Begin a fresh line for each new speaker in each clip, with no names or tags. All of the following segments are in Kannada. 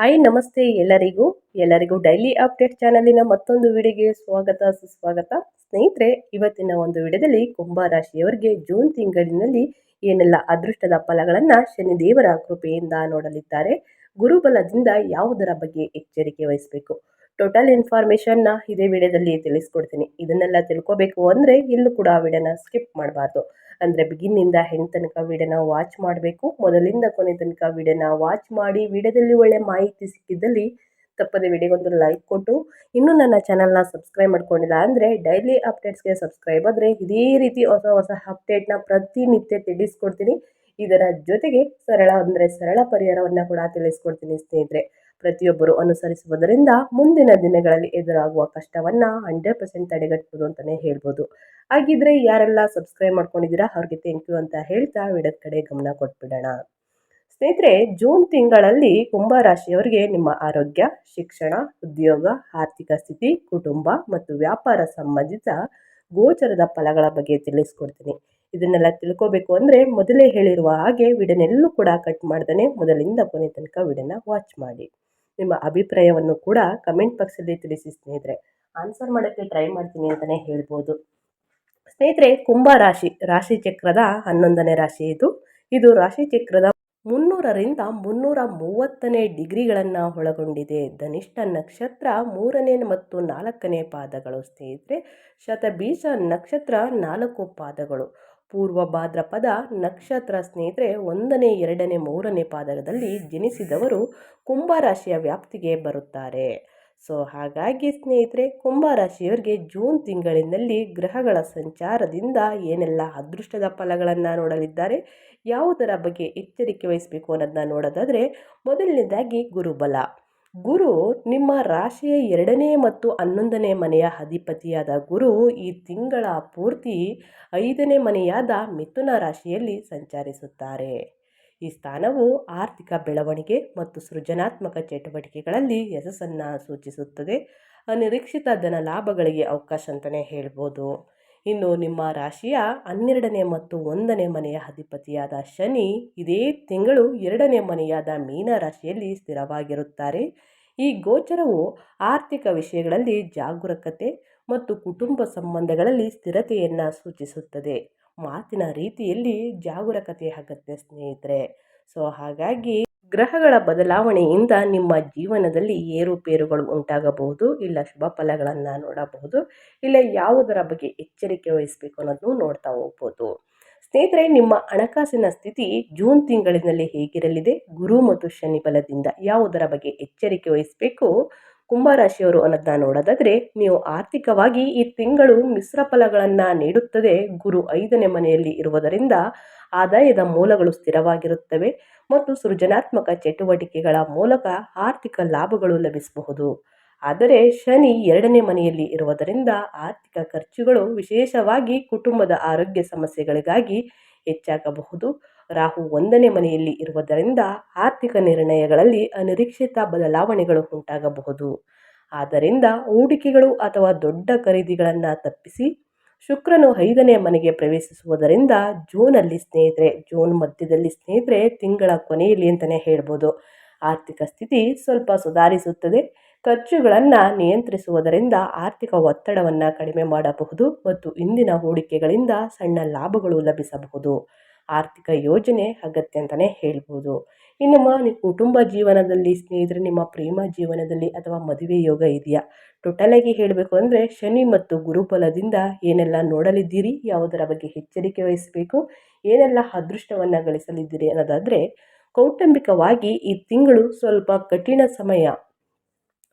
ಹಾಯ್ ನಮಸ್ತೆ ಎಲ್ಲರಿಗೂ. ಎಲ್ಲರಿಗೂ ಡೈಲಿ ಅಪ್ಡೇಟ್ ಚಾನಲಿನ ಮತ್ತೊಂದು ವಿಡಿಯೋಗೆ ಸ್ವಾಗತ, ಸುಸ್ವಾಗತ. ಸ್ನೇಹಿತರೆ, ಇವತ್ತಿನ ಒಂದು ವಿಡಿಯೋದಲ್ಲಿ ಕುಂಭ ರಾಶಿಯವರಿಗೆ ಜೂನ್ ತಿಂಗಳಿನಲ್ಲಿ ಏನೆಲ್ಲ ಅದೃಷ್ಟದ ಫಲಗಳನ್ನು ಶನಿದೇವರ ಕೃಪೆಯಿಂದ ನೋಡಲಿದ್ದಾರೆ, ಗುರುಬಲದಿಂದ ಯಾವುದರ ಬಗ್ಗೆ ಎಚ್ಚರಿಕೆ ವಹಿಸಬೇಕು? ಟೋಟಲ್ ಇನ್ಫಾರ್ಮೇಷನ್ನ ಇದೇ ವಿಡಿಯೋದಲ್ಲಿ ತಿಳಿಸ್ಕೊಡ್ತೀನಿ. ಇದನ್ನೆಲ್ಲ ತಿಳ್ಕೊಬೇಕು ಅಂದರೆ ಇಲ್ಲೂ ಕೂಡ ಆ ವಿಡಿಯೋನ ಸ್ಕಿಪ್ ಮಾಡಬಾರ್ದು. ಅಂದರೆ ಬಿಗಿನ್ನಿಂದ ಹೆಣ್ಣು ತನಕ ವಿಡಿಯೋನ ವಾಚ್ ಮಾಡಬೇಕು. ಮೊದಲಿಂದ ಕೊನೆ ತನಕ ವಿಡಿಯೋನ ವಾಚ್ ಮಾಡಿ ವಿಡಿಯೋದಲ್ಲಿ ಒಳ್ಳೆ ಮಾಹಿತಿ ಸಿಕ್ಕಿದ್ದಲ್ಲಿ ತಪ್ಪದೆ ವಿಡಿಯೋಗೊಂದು ಲೈಕ್ ಕೊಟ್ಟು, ಇನ್ನೂ ನನ್ನ ಚಾನಲ್ನ ಸಬ್ಸ್ಕ್ರೈಬ್ ಮಾಡ್ಕೊಂಡಿಲ್ಲ ಅಂದರೆ ಡೈಲಿ ಅಪ್ಡೇಟ್ಸ್ಗೆ ಸಬ್ಸ್ಕ್ರೈಬ್ ಆದರೆ ಇದೇ ರೀತಿ ಹೊಸ ಹೊಸ ಅಪ್ಡೇಟ್ನ ಪ್ರತಿನಿತ್ಯ ತಿಳಿಸ್ಕೊಡ್ತೀನಿ. ಇದರ ಜೊತೆಗೆ ಸರಳ ಅಂದರೆ ಸರಳ ಪರಿಹಾರವನ್ನು ಕೂಡ ತಿಳಿಸ್ಕೊಡ್ತೀನಿ ಸ್ನೇಹಿತರೆ. ಪ್ರತಿಯೊಬ್ಬರು ಅನುಸರಿಸುವುದರಿಂದ ಮುಂದಿನ ದಿನಗಳಲ್ಲಿ ಎದುರಾಗುವ ಕಷ್ಟವನ್ನು ಹಂಡ್ರೆಡ್ ಪರ್ಸೆಂಟ್ ತಡೆಗಟ್ಬೋದು ಅಂತಲೇ ಹೇಳ್ಬೋದು. ಹಾಗಿದ್ರೆ ಯಾರೆಲ್ಲ ಸಬ್ಸ್ಕ್ರೈಬ್ ಮಾಡ್ಕೊಂಡಿದ್ದೀರಾ ಅವ್ರಿಗೆ ಥ್ಯಾಂಕ್ ಯು ಅಂತ ಹೇಳ್ತಾ ವಿಡದ ಕಡೆ ಗಮನ ಕೊಟ್ಬಿಡೋಣ. ಸ್ನೇಹಿತರೆ, ಜೂನ್ ತಿಂಗಳಲ್ಲಿ ಕುಂಭ ರಾಶಿಯವರಿಗೆ ನಿಮ್ಮ ಆರೋಗ್ಯ, ಶಿಕ್ಷಣ, ಉದ್ಯೋಗ, ಆರ್ಥಿಕ ಸ್ಥಿತಿ, ಕುಟುಂಬ ಮತ್ತು ವ್ಯಾಪಾರ ಸಂಬಂಧಿತ ಗೋಚರದ ಫಲಗಳ ಬಗ್ಗೆ ತಿಳಿಸ್ಕೊಡ್ತೀನಿ. ಇದನ್ನೆಲ್ಲ ತಿಳ್ಕೋಬೇಕು ಅಂದರೆ ಮೊದಲೇ ಹೇಳಿರುವ ಹಾಗೆ ವಿಡನೆಲ್ಲೂ ಕೂಡ ಕಟ್ ಮಾಡ್ದೇ ಮೊದಲಿಂದ ಕೊನೆ ತನಕ ವಿಡನ್ನ ವಾಚ್ ಮಾಡಿ. ನಿಮ್ಮ ಅಭಿಪ್ರಾಯವನ್ನು ಕೂಡ ಕಮೆಂಟ್ ಬಾಕ್ಸಲ್ಲಿ ತಿಳಿಸಿ ಸ್ನೇಹಿತರೆ. ಆನ್ಸರ್ ಮಾಡೋಕ್ಕೆ ಟ್ರೈ ಮಾಡ್ತೀನಿ ಅಂತಲೇ ಹೇಳ್ಬೋದು. ಸ್ನೇಹಿತರೆ, ಕುಂಭ ರಾಶಿ ರಾಶಿ ಚಕ್ರದ ಹನ್ನೊಂದನೇ ರಾಶಿ ಇದು. ಇದು ರಾಶಿ ಚಕ್ರದ ಮುನ್ನೂರರಿಂದ ಮುನ್ನೂರ ಮೂವತ್ತನೇ ಡಿಗ್ರಿಗಳನ್ನು ಒಳಗೊಂಡಿದೆ. ಧನಿಷ್ಠ ನಕ್ಷತ್ರ ಮೂರನೇ ಮತ್ತು ನಾಲ್ಕನೇ ಪಾದಗಳು ಸ್ನೇಹಿತರೆ. ಶತಬೀಜ ನಕ್ಷತ್ರ ನಾಲ್ಕು ಪಾದಗಳು. ಪೂರ್ವ ಭಾದ್ರಪದ ನಕ್ಷತ್ರ ಸ್ನೇಹಿತರೆ, ಒಂದನೇ, ಎರಡನೇ, ಮೂರನೇ ಪಾದದಲ್ಲಿ ಜನಿಸಿದವರು ಕುಂಭರಾಶಿಯ ವ್ಯಾಪ್ತಿಗೆ ಬರುತ್ತಾರೆ. ಸೊ, ಹಾಗಾಗಿ ಸ್ನೇಹಿತರೆ, ಕುಂಭರಾಶಿಯವರಿಗೆ ಜೂನ್ ತಿಂಗಳಿನಲ್ಲಿ ಗ್ರಹಗಳ ಸಂಚಾರದಿಂದ ಏನೆಲ್ಲ ಅದೃಷ್ಟದ ಫಲಗಳನ್ನು ನೋಡಲಿದ್ದಾರೆ, ಯಾವುದರ ಬಗ್ಗೆ ಎಚ್ಚರಿಕೆ ವಹಿಸಬೇಕು ಅನ್ನೋದನ್ನ ನೋಡೋದಾದರೆ, ಮೊದಲನೇದಾಗಿ ಗುರುಬಲ. ಗುರು ನಿಮ್ಮ ರಾಶಿಯ ಎರಡನೇ ಮತ್ತು ಹನ್ನೊಂದನೇ ಮನೆಯ ಅಧಿಪತಿಯಾದ ಗುರು ಈ ತಿಂಗಳ ಪೂರ್ತಿ ಐದನೇ ಮನೆಯಾದ ಮಿಥುನ ರಾಶಿಯಲ್ಲಿ ಸಂಚರಿಸುತ್ತಾರೆ. ಈ ಸ್ಥಾನವು ಆರ್ಥಿಕ ಬೆಳವಣಿಗೆ ಮತ್ತು ಸೃಜನಾತ್ಮಕ ಚಟುವಟಿಕೆಗಳಲ್ಲಿ ಯಶಸ್ಸನ್ನು ಸೂಚಿಸುತ್ತದೆ. ಅನಿರೀಕ್ಷಿತ ಧನ ಲಾಭಗಳಿಗೆ ಅವಕಾಶ ಅಂತಲೇ ಹೇಳ್ಬೋದು. ಇನ್ನು ನಿಮ್ಮ ರಾಶಿಯ ಹನ್ನೆರಡನೇ ಮತ್ತು ಒಂದನೇ ಮನೆಯ ಅಧಿಪತಿಯಾದ ಶನಿ ಇದೇ ತಿಂಗಳು ಎರಡನೇ ಮನೆಯಾದ ಮೀನ ರಾಶಿಯಲ್ಲಿ ಸ್ಥಿರವಾಗಿರುತ್ತಾರೆ. ಈ ಗೋಚರವು ಆರ್ಥಿಕ ವಿಷಯಗಳಲ್ಲಿ ಜಾಗರೂಕತೆ ಮತ್ತು ಕುಟುಂಬ ಸಂಬಂಧಗಳಲ್ಲಿ ಸ್ಥಿರತೆಯನ್ನು ಸೂಚಿಸುತ್ತದೆ. ಮಾತಿನ ರೀತಿಯಲ್ಲಿ ಜಾಗರೂಕತೆ ಅಗತ್ಯ ಸ್ನೇಹಿತರೆ. ಸೊ ಹಾಗಾಗಿ ಗ್ರಹಗಳ ಬದಲಾವಣೆಯಿಂದ ನಿಮ್ಮ ಜೀವನದಲ್ಲಿ ಏರುಪೇರುಗಳು ಉಂಟಾಗಬಹುದು, ಇಲ್ಲ ಶುಭ ಫಲಗಳನ್ನು ನೋಡಬಹುದು, ಇಲ್ಲ ಯಾವುದರ ಬಗ್ಗೆ ಎಚ್ಚರಿಕೆ ವಹಿಸಬೇಕು ಅನ್ನೋದನ್ನು ನೋಡ್ತಾ ಹೋಗ್ಬೋದು. ಸ್ನೇಹಿತರೆ, ನಿಮ್ಮ ಹಣಕಾಸಿನ ಸ್ಥಿತಿ ಜೂನ್ ತಿಂಗಳಿನಲ್ಲಿ ಹೇಗಿರಲಿದೆ? ಗುರು ಮತ್ತು ಶನಿ ಬಲದಿಂದ ಯಾವುದರ ಬಗ್ಗೆ ಎಚ್ಚರಿಕೆ ವಹಿಸಬೇಕು? ಕುಂಭರಾಶಿಯವರು ಅನ್ನೋದನ್ನ ನೋಡೋದಾದರೆ ನೀವು ಆರ್ಥಿಕವಾಗಿ ಈ ತಿಂಗಳು ಮಿಶ್ರ ಫಲಗಳನ್ನು ನೀಡುತ್ತದೆ. ಗುರು ಐದನೇ ಮನೆಯಲ್ಲಿ ಇರುವುದರಿಂದ ಆದಾಯದ ಮೂಲಗಳು ಸ್ಥಿರವಾಗಿರುತ್ತವೆ ಮತ್ತು ಸೃಜನಾತ್ಮಕ ಚಟುವಟಿಕೆಗಳ ಮೂಲಕ ಆರ್ಥಿಕ ಲಾಭಗಳು ಲಭಿಸಬಹುದು. ಆದರೆ ಶನಿ ಎರಡನೇ ಮನೆಯಲ್ಲಿ ಇರುವುದರಿಂದ ಆರ್ಥಿಕ ಖರ್ಚುಗಳು ವಿಶೇಷವಾಗಿ ಕುಟುಂಬದ ಆರೋಗ್ಯ ಸಮಸ್ಯೆಗಳಿಗಾಗಿ ಹೆಚ್ಚಾಗಬಹುದು. ರಾಹು ಒಂದನೇ ಮನೆಯಲ್ಲಿ ಇರುವುದರಿಂದ ಆರ್ಥಿಕ ನಿರ್ಣಯಗಳಲ್ಲಿ ಅನಿರೀಕ್ಷಿತ ಬದಲಾವಣೆಗಳು ಉಂಟಾಗಬಹುದು. ಆದ್ದರಿಂದ ಹೂಡಿಕೆಗಳು ಅಥವಾ ದೊಡ್ಡ ಖರೀದಿಗಳನ್ನು ತಪ್ಪಿಸಿ ಶುಕ್ರನು ಐದನೇ ಮನೆಗೆ ಪ್ರವೇಶಿಸುವುದರಿಂದ ಜೂನಲ್ಲಿ ಸ್ನೇಹಿತರೆ, ಜೂನ್ ಮಧ್ಯದಲ್ಲಿ ಸ್ನೇಹಿತರೆ ತಿಂಗಳ ಕೊನೆಯಲ್ಲಿ ಅಂತಲೇ ಹೇಳ್ಬೋದು. ಆರ್ಥಿಕ ಸ್ಥಿತಿ ಸ್ವಲ್ಪ ಸುಧಾರಿಸುತ್ತದೆ. ಖರ್ಚುಗಳನ್ನು ನಿಯಂತ್ರಿಸುವುದರಿಂದ ಆರ್ಥಿಕ ಒತ್ತಡವನ್ನು ಕಡಿಮೆ ಮಾಡಬಹುದು ಮತ್ತು ಇಂದಿನ ಹೂಡಿಕೆಗಳಿಂದ ಸಣ್ಣ ಲಾಭಗಳು ಲಭಿಸಬಹುದು. ಆರ್ಥಿಕ ಯೋಜನೆ ಅಗತ್ಯ ಅಂತಲೇ ಹೇಳ್ಬೋದು. ಇನ್ನು ನಿಮ್ಮ ಕುಟುಂಬ ಜೀವನದಲ್ಲಿ ಸ್ನೇಹಿತರೆ, ನಿಮ್ಮ ಪ್ರೇಮ ಜೀವನದಲ್ಲಿ ಅಥವಾ ಮದುವೆ ಯೋಗ ಇದೆಯಾ? ಟೋಟಲಾಗಿ ಹೇಳಬೇಕು ಅಂದರೆ, ಶನಿ ಮತ್ತು ಗುರುಬಲದಿಂದ ಏನೆಲ್ಲ ನೋಡಲಿದ್ದೀರಿ? ಯಾವುದರ ಬಗ್ಗೆ ಎಚ್ಚರಿಕೆ ವಹಿಸಬೇಕು? ಏನೆಲ್ಲ ಅದೃಷ್ಟವನ್ನು ಗಳಿಸಲಿದ್ದೀರಿ ಅನ್ನೋದಾದರೆ, ಕೌಟುಂಬಿಕವಾಗಿ ಈ ತಿಂಗಳು ಸ್ವಲ್ಪ ಕಠಿಣ ಸಮಯ.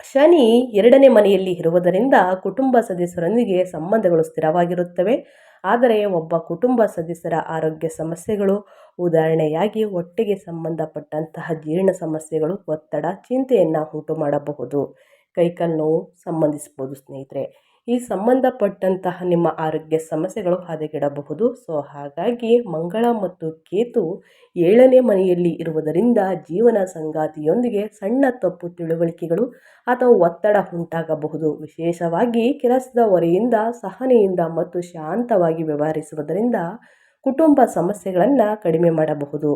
ಶನಿ ಎರಡನೇ ಮನೆಯಲ್ಲಿ ಇರುವುದರಿಂದ ಕುಟುಂಬ ಸದಸ್ಯರೊಂದಿಗೆ ಸಂಬಂಧಗಳು ಸ್ಥಿರವಾಗಿರುತ್ತವೆ. ಆದರೆ ಒಬ್ಬ ಕುಟುಂಬ ಸದಸ್ಯರ ಆರೋಗ್ಯ ಸಮಸ್ಯೆಗಳು ಉದಾಹರಣೆಯಾಗಿ ಒಟ್ಟಿಗೆ ಸಂಬಂಧಪಟ್ಟಂತಹ ಜೀರ್ಣ ಸಮಸ್ಯೆಗಳು, ಒತ್ತಡ, ಚಿಂತೆಯನ್ನು ಉಂಟು ಮಾಡಬಹುದು ಕೈಕಾಲು ನೋವು ಸಂಬಂಧಿಸ್ಬೋದು ಸ್ನೇಹಿತರೆ. ಈ ಸಂಬಂಧಪಟ್ಟಂತಹ ನಿಮ್ಮ ಆರೋಗ್ಯ ಸಮಸ್ಯೆಗಳು ಹದಗೆಡಬಹುದು. ಸೊ, ಹಾಗಾಗಿ ಮಂಗಳ ಮತ್ತು ಕೇತು ಏಳನೇ ಮನೆಯಲ್ಲಿ ಇರುವುದರಿಂದ ಜೀವನ ಸಂಗಾತಿಯೊಂದಿಗೆ ಸಣ್ಣ ತಪ್ಪು ತಿಳುವಳಿಕೆಗಳು ಅಥವಾ ಒತ್ತಡ ಉಂಟಾಗಬಹುದು. ವಿಶೇಷವಾಗಿ ಕೆಲಸದ ಹೊರೆಯಿಂದ, ಸಹನೆಯಿಂದ ಮತ್ತು ಶಾಂತವಾಗಿ ವ್ಯವಹರಿಸುವುದರಿಂದ ಕುಟುಂಬ ಸಮಸ್ಯೆಗಳನ್ನು ಕಡಿಮೆ ಮಾಡಬಹುದು.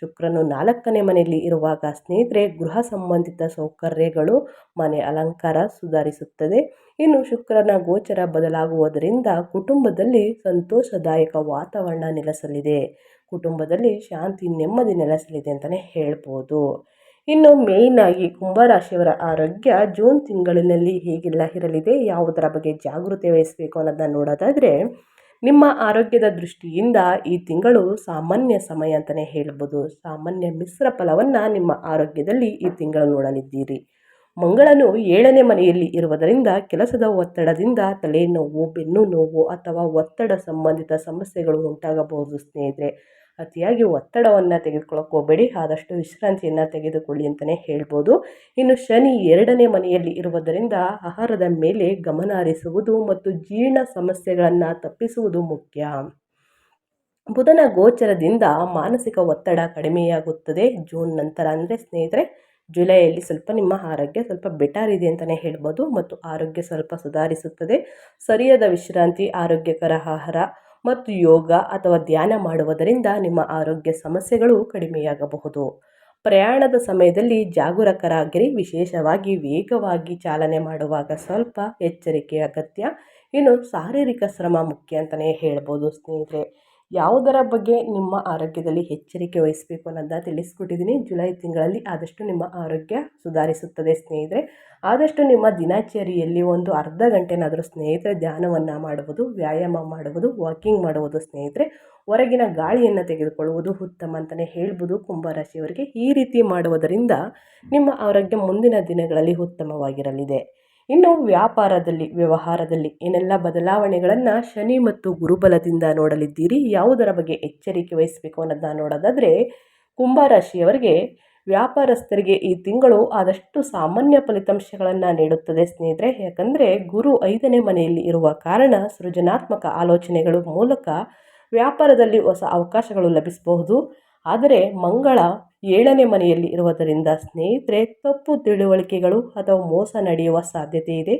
ಶುಕ್ರನು ನಾಲ್ಕನೇ ಮನೆಯಲ್ಲಿ ಇರುವಾಗ ಸ್ನೇಹಿತರೆ, ಗೃಹ ಸಂಬಂಧಿತ ಸೌಕರ್ಯಗಳು, ಮನೆ ಅಲಂಕಾರ ಸುಧಾರಿಸುತ್ತದೆ. ಇನ್ನು ಶುಕ್ರನ ಗೋಚರ ಬದಲಾಗುವುದರಿಂದ ಕುಟುಂಬದಲ್ಲಿ ಸಂತೋಷದಾಯಕ ವಾತಾವರಣ ನೆಲೆಸಲಿದೆ. ಕುಟುಂಬದಲ್ಲಿ ಶಾಂತಿ, ನೆಮ್ಮದಿ ನೆಲೆಸಲಿದೆ ಅಂತಲೇ ಹೇಳ್ಬೋದು. ಇನ್ನು ಮೇಯ್ನ್ ಆಗಿ ಕುಂಭರಾಶಿಯವರ ಆರೋಗ್ಯ ಜೂನ್ ತಿಂಗಳಿನಲ್ಲಿ ಹೇಗೆಲ್ಲ ಇರಲಿದೆ, ಯಾವುದರ ಬಗ್ಗೆ ಜಾಗೃತಿ ವಹಿಸಬೇಕು ಅನ್ನೋದನ್ನ ನೋಡೋದಾದರೆ ನಿಮ್ಮ ಆರೋಗ್ಯದ ದೃಷ್ಟಿಯಿಂದ ಈ ತಿಂಗಳು ಸಾಮಾನ್ಯ ಸಮಯ ಅಂತಲೇ ಹೇಳ್ಬೋದು. ಸಾಮಾನ್ಯ ಮಿಶ್ರ ಫಲವನ್ನು ನಿಮ್ಮ ಆರೋಗ್ಯದಲ್ಲಿ ಈ ತಿಂಗಳು ನೋಡಲಿದ್ದೀರಿ. ಮಂಗಳನು ಏಳನೇ ಮನೆಯಲ್ಲಿ ಇರುವುದರಿಂದ ಕೆಲಸದ ಒತ್ತಡದಿಂದ ತಲೆನೋವು ಬೆನ್ನು ನೋವು ಅಥವಾ ಒತ್ತಡ ಸಂಬಂಧಿತ ಸಮಸ್ಯೆಗಳು ಉಂಟಾಗಬಹುದು ಸ್ನೇಹಿತರೆ. ಅತಿಯಾಗಿ ಒತ್ತಡವನ್ನು ತೆಗೆದುಕೊಳ್ಳೋಕೆ ಹೋಗಬೇಡಿ. ಆದಷ್ಟು ವಿಶ್ರಾಂತಿಯನ್ನು ತೆಗೆದುಕೊಳ್ಳಿ ಅಂತಲೇ ಹೇಳ್ಬೋದು. ಇನ್ನು ಶನಿ ಎರಡನೇ ಮನೆಯಲ್ಲಿ ಇರುವುದರಿಂದ ಆಹಾರದ ಮೇಲೆ ಗಮನ ಹರಿಸುವುದು ಮತ್ತು ಜೀರ್ಣ ಸಮಸ್ಯೆಗಳನ್ನು ತಪ್ಪಿಸುವುದು ಮುಖ್ಯ. ಬುಧನ ಗೋಚರದಿಂದ ಮಾನಸಿಕ ಒತ್ತಡ ಕಡಿಮೆಯಾಗುತ್ತದೆ. ಜೂನ್ ನಂತರ ಅಂದರೆ ಸ್ನೇಹಿತರೆ, ಜುಲೈಯಲ್ಲಿ ಸ್ವಲ್ಪ ನಿಮ್ಮ ಆರೋಗ್ಯ ಸ್ವಲ್ಪ ಬೆಟರ್ ಇದೆ ಅಂತಲೇ ಹೇಳ್ಬೋದು ಮತ್ತು ಆರೋಗ್ಯ ಸ್ವಲ್ಪ ಸುಧಾರಿಸುತ್ತದೆ. ಸರಿಯಾದ ವಿಶ್ರಾಂತಿ, ಆರೋಗ್ಯಕರ ಆಹಾರ ಮತ್ತು ಯೋಗ ಅಥವಾ ಧ್ಯಾನ ಮಾಡುವುದರಿಂದ ನಿಮ್ಮ ಆರೋಗ್ಯ ಸಮಸ್ಯೆಗಳು ಕಡಿಮೆಯಾಗಬಹುದು. ಪ್ರಯಾಣದ ಸಮಯದಲ್ಲಿ ಜಾಗರೂಕರಾಗಿರಿ. ವಿಶೇಷವಾಗಿ ವೇಗವಾಗಿ ಚಾಲನೆ ಮಾಡುವಾಗ ಸ್ವಲ್ಪ ಎಚ್ಚರಿಕೆ ಅಗತ್ಯ. ಇನ್ನು ಶಾರೀರಿಕ ಶ್ರಮ ಮುಖ್ಯ ಅಂತಲೇ ಹೇಳ್ಬೋದು ಸ್ನೇಹಿತರೆ. ಯಾವುದರ ಬಗ್ಗೆ ನಿಮ್ಮ ಆರೋಗ್ಯದಲ್ಲಿ ಎಚ್ಚರಿಕೆ ವಹಿಸಬೇಕು ಅನ್ನೋದನ್ನ ತಿಳಿಸ್ಕೊಟ್ಟಿದ್ದೀನಿ. ಜುಲೈ ತಿಂಗಳಲ್ಲಿ ಆದಷ್ಟು ನಿಮ್ಮ ಆರೋಗ್ಯ ಸುಧಾರಿಸುತ್ತದೆ ಸ್ನೇಹಿತರೆ. ಆದಷ್ಟು ನಿಮ್ಮ ದಿನಚರಿಯಲ್ಲಿ ಒಂದು ಅರ್ಧ ಗಂಟೆನಾದರೂ ಸ್ನೇಹಿತರೆ ಧ್ಯಾನವನ್ನು ಮಾಡುವುದು, ವ್ಯಾಯಾಮ ಮಾಡುವುದು, ವಾಕಿಂಗ್ ಮಾಡುವುದು ಸ್ನೇಹಿತರೆ. ಹೊರಗಿನ ಗಾಳಿಯನ್ನು ತೆಗೆದುಕೊಳ್ಳುವುದು ಉತ್ತಮ ಅಂತಲೇ ಹೇಳ್ಬೋದು. ಕುಂಭರಾಶಿಯವರಿಗೆ ಈ ರೀತಿ ಮಾಡುವುದರಿಂದ ನಿಮ್ಮ ಆರೋಗ್ಯ ಮುಂದಿನ ದಿನಗಳಲ್ಲಿ ಉತ್ತಮವಾಗಿರಲಿದೆ. ಇನ್ನು ವ್ಯಾಪಾರದಲ್ಲಿ, ವ್ಯವಹಾರದಲ್ಲಿ ಏನೆಲ್ಲ ಬದಲಾವಣೆಗಳನ್ನು ಶನಿ ಮತ್ತು ಗುರುಬಲದಿಂದ ನೋಡಲಿದ್ದೀರಿ, ಯಾವುದರ ಬಗ್ಗೆ ಎಚ್ಚರಿಕೆ ವಹಿಸಬೇಕು ಅನ್ನೋದನ್ನ ನೋಡೋದಾದರೆ ಕುಂಭರಾಶಿಯವರಿಗೆ ವ್ಯಾಪಾರಸ್ಥರಿಗೆ ಈ ತಿಂಗಳು ಆದಷ್ಟು ಸಾಮಾನ್ಯ ಫಲಿತಾಂಶಗಳನ್ನು ನೀಡುತ್ತದೆ ಸ್ನೇಹಿತರೆ. ಯಾಕಂದರೆ ಗುರು ಐದನೇ ಮನೆಯಲ್ಲಿ ಇರುವ ಕಾರಣ ಸೃಜನಾತ್ಮಕ ಆಲೋಚನೆಗಳು ಮೂಲಕ ವ್ಯಾಪಾರದಲ್ಲಿ ಹೊಸ ಅವಕಾಶಗಳು ಲಭಿಸಬಹುದು. ಆದರೆ ಮಂಗಳ ಏಳನೇ ಮನೆಯಲ್ಲಿ ಇರುವುದರಿಂದ ಸ್ನೇಹಿತರೆ, ತಪ್ಪು ತಿಳುವಳಿಕೆಗಳು ಅಥವಾ ಮೋಸ ನಡೆಯುವ ಸಾಧ್ಯತೆ ಇದೆ.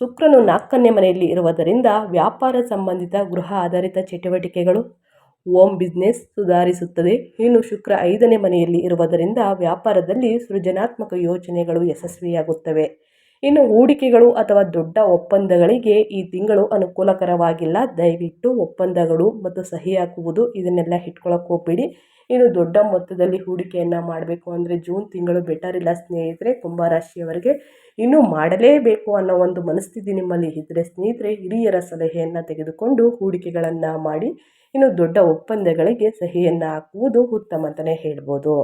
ಶುಕ್ರನು ನಾಲ್ಕನೇ ಮನೆಯಲ್ಲಿ ಇರುವುದರಿಂದ ವ್ಯಾಪಾರ ಸಂಬಂಧಿತ ಗೃಹ ಆಧಾರಿತ ಚಟುವಟಿಕೆಗಳು ಓಮ್ ಬಿಸ್ನೆಸ್ ಸುಧಾರಿಸುತ್ತದೆ. ಇನ್ನು ಶುಕ್ರ ಐದನೇ ಮನೆಯಲ್ಲಿ ಇರುವುದರಿಂದ ವ್ಯಾಪಾರದಲ್ಲಿ ಸೃಜನಾತ್ಮಕ ಯೋಚನೆಗಳು ಯಶಸ್ವಿಯಾಗುತ್ತವೆ. ಇನ್ನು ಹೂಡಿಕೆಗಳು ಅಥವಾ ದೊಡ್ಡ ಒಪ್ಪಂದಗಳಿಗೆ ಈ ತಿಂಗಳು ಅನುಕೂಲಕರವಾಗಿಲ್ಲ. ದಯವಿಟ್ಟು ಒಪ್ಪಂದಗಳು ಮತ್ತು ಸಹಿ ಹಾಕುವುದು ಇದನ್ನೆಲ್ಲ ಇಟ್ಕೊಳಕ್ಕೆ ಹೋಗ್ಬೇಡಿ. ಇನ್ನು ದೊಡ್ಡ ಮೊತ್ತದಲ್ಲಿ ಹೂಡಿಕೆಯನ್ನು ಮಾಡಬೇಕು ಅಂದರೆ ಜೂನ್ ತಿಂಗಳು ಬೆಟರ್ ಇಲ್ಲ ಸ್ನೇಹಿತರೆ. ಕುಂಭರಾಶಿಯವರಿಗೆ ಇನ್ನೂ ಮಾಡಲೇಬೇಕು ಅನ್ನೋ ಒಂದು ಮನಸ್ಥಿತಿ ನಿಮ್ಮಲ್ಲಿ ಇದ್ದರೆ ಸ್ನೇಹಿತರೆ, ಹಿರಿಯರ ಸಲಹೆಯನ್ನು ತೆಗೆದುಕೊಂಡು ಹೂಡಿಕೆಗಳನ್ನು ಮಾಡಿ, ಇನ್ನು ದೊಡ್ಡ ಒಪ್ಪಂದಗಳಿಗೆ ಸಹಿಯನ್ನು ಹಾಕುವುದು ಉತ್ತಮ ಅಂತಲೇ ಹೇಳ್ಬೋದು.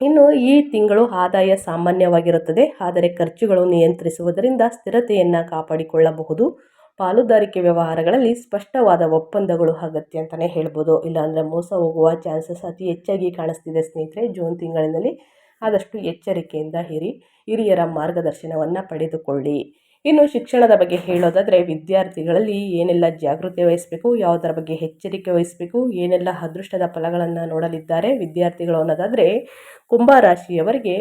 ಇನ್ನು ಈ ತಿಂಗಳು ಆದಾಯ ಸಾಮಾನ್ಯವಾಗಿರುತ್ತದೆ. ಆದರೆ ಖರ್ಚುಗಳು ನಿಯಂತ್ರಿಸುವುದರಿಂದ ಸ್ಥಿರತೆಯನ್ನು ಕಾಪಾಡಿಕೊಳ್ಳಬಹುದು. ಪಾಲುದಾರಿಕೆ ವ್ಯವಹಾರಗಳಲ್ಲಿ ಸ್ಪಷ್ಟವಾದ ಒಪ್ಪಂದಗಳು ಅಗತ್ಯ ಅಂತಲೇ ಹೇಳ್ಬೋದು. ಇಲ್ಲಾಂದರೆ ಮೋಸ ಹೋಗುವ ಚಾನ್ಸಸ್ ಅತಿ ಹೆಚ್ಚಾಗಿ ಕಾಣಿಸ್ತಿದೆ ಸ್ನೇಹಿತರೆ. ಜೂನ್ ತಿಂಗಳಿನಲ್ಲಿ ಆದಷ್ಟು ಎಚ್ಚರಿಕೆಯಿಂದ ಇರಿ. ಹಿರಿಯರ ಮಾರ್ಗದರ್ಶನವನ್ನು ಪಡೆದುಕೊಳ್ಳಿ. ಇನ್ನು ಶಿಕ್ಷಣದ ಬಗ್ಗೆ ಹೇಳೋದಾದರೆ ವಿದ್ಯಾರ್ಥಿಗಳಲ್ಲಿ ಏನೆಲ್ಲ ಜಾಗೃತಿ ವಹಿಸಬೇಕು, ಯಾವುದರ ಬಗ್ಗೆ ಎಚ್ಚರಿಕೆ ವಹಿಸಬೇಕು, ಏನೆಲ್ಲ ಅದೃಷ್ಟದ ಫಲಗಳನ್ನು ನೋಡಲಿದ್ದಾರೆ ವಿದ್ಯಾರ್ಥಿಗಳು ಅನ್ನೋದಾದರೆ ಕುಂಭರಾಶಿಯವರಿಗೆ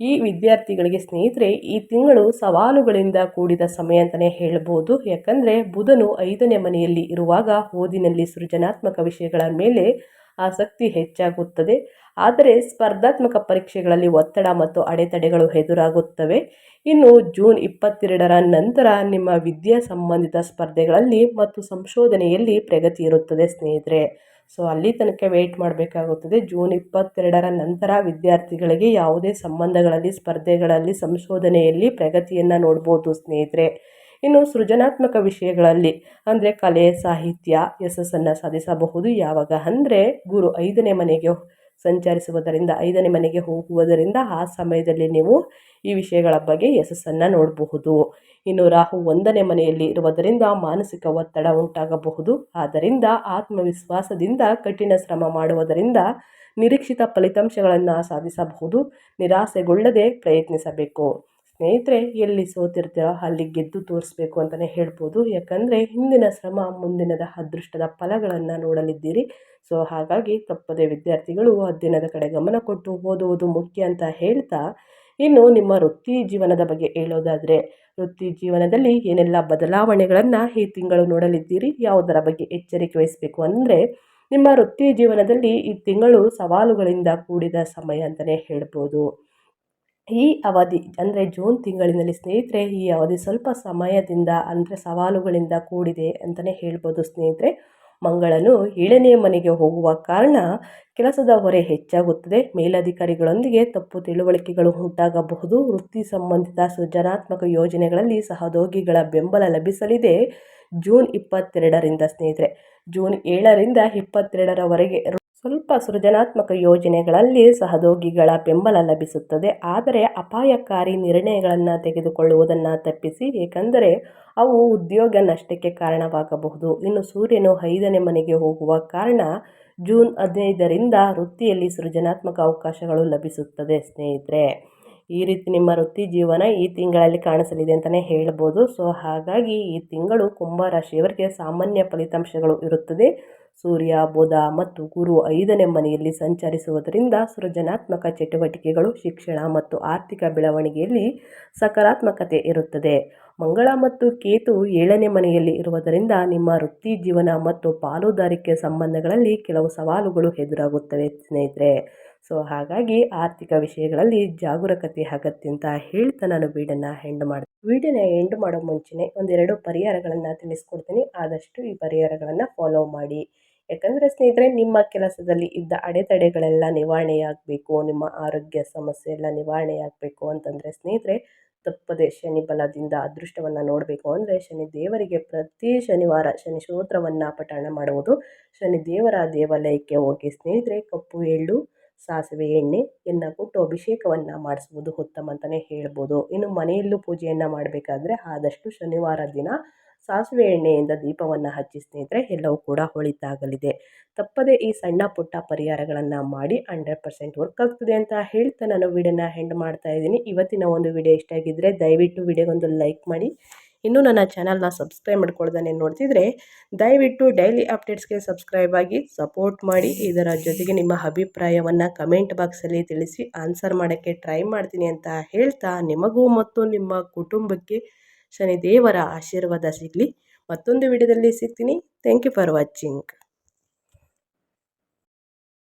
ಈ ವಿದ್ಯಾರ್ಥಿಗಳಿಗೆ ಸ್ನೇಹಿತರೆ ಈ ತಿಂಗಳು ಸವಾಲುಗಳಿಂದ ಕೂಡಿದ ಸಮಯ ಅಂತಲೇ ಹೇಳ್ಬೋದು. ಯಾಕಂದರೆ ಬುಧನು ಐದನೇ ಮನೆಯಲ್ಲಿ ಇರುವಾಗ ಓದಿನಲ್ಲಿ ಸೃಜನಾತ್ಮಕ ವಿಷಯಗಳ ಮೇಲೆ ಆಸಕ್ತಿ ಹೆಚ್ಚಾಗುತ್ತದೆ. ಆದರೆ ಸ್ಪರ್ಧಾತ್ಮಕ ಪರೀಕ್ಷೆಗಳಲ್ಲಿ ಒತ್ತಡ ಮತ್ತು ಅಡೆತಡೆಗಳು ಎದುರಾಗುತ್ತವೆ. ಇನ್ನು ಜೂನ್ ಇಪ್ಪತ್ತೆರಡರ ನಂತರ ನಿಮ್ಮ ವಿದ್ಯಾ ಸಂಬಂಧಿತ ಸ್ಪರ್ಧೆಗಳಲ್ಲಿ ಮತ್ತು ಸಂಶೋಧನೆಯಲ್ಲಿ ಪ್ರಗತಿ ಇರುತ್ತದೆ ಸ್ನೇಹಿತರೆ. ಸೊ, ಅಲ್ಲಿ ತನಕ ವೆಯ್ಟ್ ಮಾಡಬೇಕಾಗುತ್ತದೆ. ಜೂನ್ ಇಪ್ಪತ್ತೆರಡರ ನಂತರ ವಿದ್ಯಾರ್ಥಿಗಳಿಗೆ ಯಾವುದೇ ಸಂಬಂಧಗಳಲ್ಲಿ, ಸ್ಪರ್ಧೆಗಳಲ್ಲಿ, ಸಂಶೋಧನೆಯಲ್ಲಿ ಪ್ರಗತಿಯನ್ನು ನೋಡ್ಬೋದು ಸ್ನೇಹಿತರೆ. ಇನ್ನು ಸೃಜನಾತ್ಮಕ ವಿಷಯಗಳಲ್ಲಿ ಅಂದರೆ ಕಲೆ, ಸಾಹಿತ್ಯ, ಯಶಸ್ಸನ್ನು ಸಾಧಿಸಬಹುದು. ಯಾವಾಗ ಅಂದರೆ ಗುರು ಐದನೇ ಮನೆಗೆ ಸಂಚರಿಸುವುದರಿಂದ, ಐದನೇ ಮನೆಗೆ ಹೋಗುವುದರಿಂದ ಆ ಸಮಯದಲ್ಲಿ ನೀವು ಈ ವಿಷಯಗಳ ಬಗ್ಗೆ ಯಶಸ್ಸನ್ನು ನೋಡಬಹುದು. ಇನ್ನು ರಾಹು ಒಂದನೇ ಮನೆಯಲ್ಲಿ ಇರುವುದರಿಂದ ಮಾನಸಿಕ ಒತ್ತಡ ಉಂಟಾಗಬಹುದು. ಆದ್ದರಿಂದ ಆತ್ಮವಿಶ್ವಾಸದಿಂದ ಕಠಿಣ ಶ್ರಮ ಮಾಡುವುದರಿಂದ ನಿರೀಕ್ಷಿತ ಫಲಿತಾಂಶಗಳನ್ನು ಸಾಧಿಸಬಹುದು. ನಿರಾಸೆಗೊಳ್ಳದೆ ಪ್ರಯತ್ನಿಸಬೇಕು. ಸ್ನೇಹಿತರೆ, ಎಲ್ಲಿ ಸೋತಿರ್ತೀರೋ ಅಲ್ಲಿ ಗೆದ್ದು ತೋರಿಸ್ಬೇಕು ಅಂತಲೇ ಹೇಳ್ಬೋದು. ಯಾಕಂದರೆ, ಹಿಂದಿನ ಶ್ರಮ, ಮುಂದಿನದ ಅದೃಷ್ಟದ ಫಲಗಳನ್ನು ನೋಡಲಿದ್ದೀರಿ. ಸೊ ಹಾಗಾಗಿ ತಪ್ಪದೆ ವಿದ್ಯಾರ್ಥಿಗಳು ಅಧ್ಯಯನದ ಕಡೆ ಗಮನ ಕೊಟ್ಟು ಓದುವುದು ಮುಖ್ಯ ಅಂತ ಹೇಳ್ತಾ, ಇನ್ನು ನಿಮ್ಮ ವೃತ್ತಿ ಜೀವನದ ಬಗ್ಗೆ ಹೇಳೋದಾದರೆ, ವೃತ್ತಿ ಜೀವನದಲ್ಲಿ ಏನೆಲ್ಲ ಬದಲಾವಣೆಗಳನ್ನು ಈ ತಿಂಗಳು ನೋಡಲಿದ್ದೀರಿ? ಯಾವುದರ ಬಗ್ಗೆ ಎಚ್ಚರಿಕೆ ವಹಿಸಬೇಕು ಅಂದರೆ, ನಿಮ್ಮ ವೃತ್ತಿ ಜೀವನದಲ್ಲಿ ಈ ತಿಂಗಳು ಸವಾಲುಗಳಿಂದ ಕೂಡಿದ ಸಮಯ ಅಂತಲೇ ಹೇಳ್ಬೋದು. ಈ ಅವಧಿ ಅಂದರೆ ಜೂನ್ ತಿಂಗಳಿನಲ್ಲಿ ಸ್ನೇಹಿತರೆ, ಈ ಅವಧಿ ಸ್ವಲ್ಪ ಸಮಯದಿಂದ ಅಂದರೆ ಸವಾಲುಗಳಿಂದ ಕೂಡಿದೆ ಅಂತಲೇ ಹೇಳ್ಬೋದು ಸ್ನೇಹಿತರೆ. ಮಂಗಳನು ಏಳನೇ ಮನೆಗೆ ಹೋಗುವ ಕಾರಣ ಕೆಲಸದ ಹೊರೆ ಹೆಚ್ಚಾಗುತ್ತದೆ. ಮೇಲಧಿಕಾರಿಗಳೊಂದಿಗೆ ತಪ್ಪು ತಿಳುವಳಿಕೆಗಳು ಉಂಟಾಗಬಹುದು. ವೃತ್ತಿ ಸಂಬಂಧಿತ ಸೃಜನಾತ್ಮಕ ಯೋಜನೆಗಳಲ್ಲಿ ಸಹದೋಗಿಗಳ ಬೆಂಬಲ ಲಭಿಸಲಿದೆ. ಜೂನ್ ಇಪ್ಪತ್ತೆರಡರಿಂದ ಸ್ನೇಹಿತರೆ, ಜೂನ್ ಏಳರಿಂದ ಇಪ್ಪತ್ತೆರಡರವರೆಗೆ ಸ್ವಲ್ಪ ಸೃಜನಾತ್ಮಕ ಯೋಜನೆಗಳಲ್ಲಿ ಸಹದೋಗಿಗಳ ಬೆಂಬಲ ಲಭಿಸುತ್ತದೆ. ಆದರೆ ಅಪಾಯಕಾರಿ ನಿರ್ಣಯಗಳನ್ನು ತೆಗೆದುಕೊಳ್ಳುವುದನ್ನು ತಪ್ಪಿಸಿ, ಏಕೆಂದರೆ ಅವು ಉದ್ಯೋಗ ನಷ್ಟಕ್ಕೆ ಕಾರಣವಾಗಬಹುದು. ಇನ್ನು ಸೂರ್ಯನು ಐದನೇ ಮನೆಗೆ ಹೋಗುವ ಕಾರಣ ಜೂನ್ ಹದಿನೈದರಿಂದ ವೃತ್ತಿಯಲ್ಲಿ ಸೃಜನಾತ್ಮಕ ಅವಕಾಶಗಳು ಲಭಿಸುತ್ತದೆ ಸ್ನೇಹಿತರೆ. ಈ ರೀತಿ ನಿಮ್ಮ ವೃತ್ತಿ ಜೀವನ ಈ ತಿಂಗಳಲ್ಲಿ ಕಾಣಿಸಲಿದೆ ಅಂತಲೇ ಹೇಳ್ಬೋದು. ಸೊ, ಹಾಗಾಗಿ ಈ ತಿಂಗಳು ಕುಂಭ ರಾಶಿಯವರಿಗೆ ಸಾಮಾನ್ಯ ಫಲಿತಾಂಶಗಳು ಇರುತ್ತದೆ. ಸೂರ್ಯ, ಬುಧ ಮತ್ತು ಗುರು ಐದನೇ ಮನೆಯಲ್ಲಿ ಸಂಚರಿಸುವುದರಿಂದ ಸೃಜನಾತ್ಮಕ ಚಟುವಟಿಕೆಗಳು, ಶಿಕ್ಷಣ ಮತ್ತು ಆರ್ಥಿಕ ಬೆಳವಣಿಗೆಯಲ್ಲಿ ಸಕಾರಾತ್ಮಕತೆ ಇರುತ್ತದೆ. ಮಂಗಳ ಮತ್ತು ಕೇತು ಏಳನೇ ಮನೆಯಲ್ಲಿ ಇರುವುದರಿಂದ ನಿಮ್ಮ ವೃತ್ತಿ ಜೀವನ ಮತ್ತು ಪಾಲುದಾರಿಕೆ ಸಂಬಂಧಗಳಲ್ಲಿ ಕೆಲವು ಸವಾಲುಗಳು ಎದುರಾಗುತ್ತವೆ ಸ್ನೇಹಿತರೆ. ಸೊ, ಹಾಗಾಗಿ ಆರ್ಥಿಕ ವಿಷಯಗಳಲ್ಲಿ ಜಾಗರೂಕತೆ ಅಗತ್ಯ ಅಂತ ಹೇಳ್ತಾ ನಾನು ವೀಡನ್ನು ಹೆಂಡ್ ಮಾಡಿ ವೀಡಿಯೋನ ಎಂಡ್ ಮಾಡೋ ಮುಂಚೆನೆ ಒಂದೆರಡು ಪರಿಹಾರಗಳನ್ನು ತಿಳಿಸ್ಕೊಡ್ತೀನಿ. ಆದಷ್ಟು ಈ ಪರಿಹಾರಗಳನ್ನು ಫಾಲೋ ಮಾಡಿ. ಯಾಕಂದರೆ ಸ್ನೇಹಿತರೆ, ನಿಮ್ಮ ಕೆಲಸದಲ್ಲಿ ಇದ್ದ ಅಡೆತಡೆಗಳೆಲ್ಲ ನಿವಾರಣೆಯಾಗಬೇಕು, ನಿಮ್ಮ ಆರೋಗ್ಯ ಸಮಸ್ಯೆ ಎಲ್ಲ ನಿವಾರಣೆಯಾಗಬೇಕು ಅಂತಂದರೆ ಸ್ನೇಹಿತರೆ, ತಪ್ಪದೆ ಶನಿ ಬಲದಿಂದ ಅದೃಷ್ಟವನ್ನು ನೋಡಬೇಕು ಅಂದರೆ ಶನಿ ದೇವರಿಗೆ ಪ್ರತಿ ಶನಿವಾರ ಶನಿ ಸ್ತೋತ್ರವನ್ನು ಪಠಣ ಮಾಡುವುದು. ಶನಿ ದೇವರ ದೇವಾಲಯಕ್ಕೆ ಹೋಗಿ ಸ್ನೇಹಿತರೆ, ಕಪ್ಪು ಎಳ್ಳು, ಸಾಸಿವೆ ಎಣ್ಣೆ, ಎನ್ನ ಕೊಟ್ಟು ಅಭಿಷೇಕವನ್ನು ಮಾಡಿಸುವುದು ಉತ್ತಮ ಅಂತಲೇ ಹೇಳ್ಬೋದು. ಇನ್ನು ಮನೆಯಲ್ಲೂ ಪೂಜೆಯನ್ನು ಮಾಡಬೇಕಾದ್ರೆ ಆದಷ್ಟು ಶನಿವಾರ ದಿನ ಸಾಸಿವೆ ಎಣ್ಣೆಯಿಂದ ದೀಪವನ್ನು ಹಚ್ಚಿ ಸ್ನೇಹಿತರೆ, ಎಲ್ಲವೂ ಕೂಡ ಹೊಳಿತಾಗಲಿದೆ. ತಪ್ಪದೇ ಈ ಸಣ್ಣ ಪುಟ್ಟ ಪರಿಹಾರಗಳನ್ನು ಮಾಡಿ ಹಂಡ್ರೆಡ್ ಪರ್ಸೆಂಟ್ ವರ್ಕ್ ಆಗ್ತದೆ ಅಂತ ಹೇಳ್ತಾ ನಾನು ವಿಡಿಯೋನ ಹೆಂಡ್ ಮಾಡ್ತಾ ಇದ್ದೀನಿ. ಇವತ್ತಿನ ಒಂದು ವಿಡಿಯೋ ಇಷ್ಟ ಆಗಿದ್ದರೆ ದಯವಿಟ್ಟು ವಿಡಿಯೋಗೊಂದು ಲೈಕ್ ಮಾಡಿ. ಇನ್ನೂ ನನ್ನ ಚಾನಲ್ನ ಸಬ್ಸ್ಕ್ರೈಬ್ ಮಾಡ್ಕೊಳ್ದೇ ನೋಡ್ತಿದ್ರೆ, ದಯವಿಟ್ಟು ಡೈಲಿ ಅಪ್ಡೇಟ್ಸ್ಗೆ ಸಬ್ಸ್ಕ್ರೈಬ್ ಆಗಿ ಸಪೋರ್ಟ್ ಮಾಡಿ. ಇದರ ಜೊತೆಗೆ ನಿಮ್ಮ ಅಭಿಪ್ರಾಯವನ್ನು ಕಮೆಂಟ್ ಬಾಕ್ಸಲ್ಲಿ ತಿಳಿಸಿ, ಆನ್ಸರ್ ಮಾಡೋಕ್ಕೆ ಟ್ರೈ ಮಾಡ್ತೀನಿ ಅಂತ ಹೇಳ್ತಾ, ನಿಮಗೂ ಮತ್ತು ನಿಮ್ಮ ಕುಟುಂಬಕ್ಕೆ ಶನಿದೇವರ ಆಶೀರ್ವಾದ ಸಿಗಲಿ. ಮತ್ತೊಂದು ವಿಡಿಯೋದಲ್ಲಿ ಸಿಗ್ತೀನಿ. Thank you for watching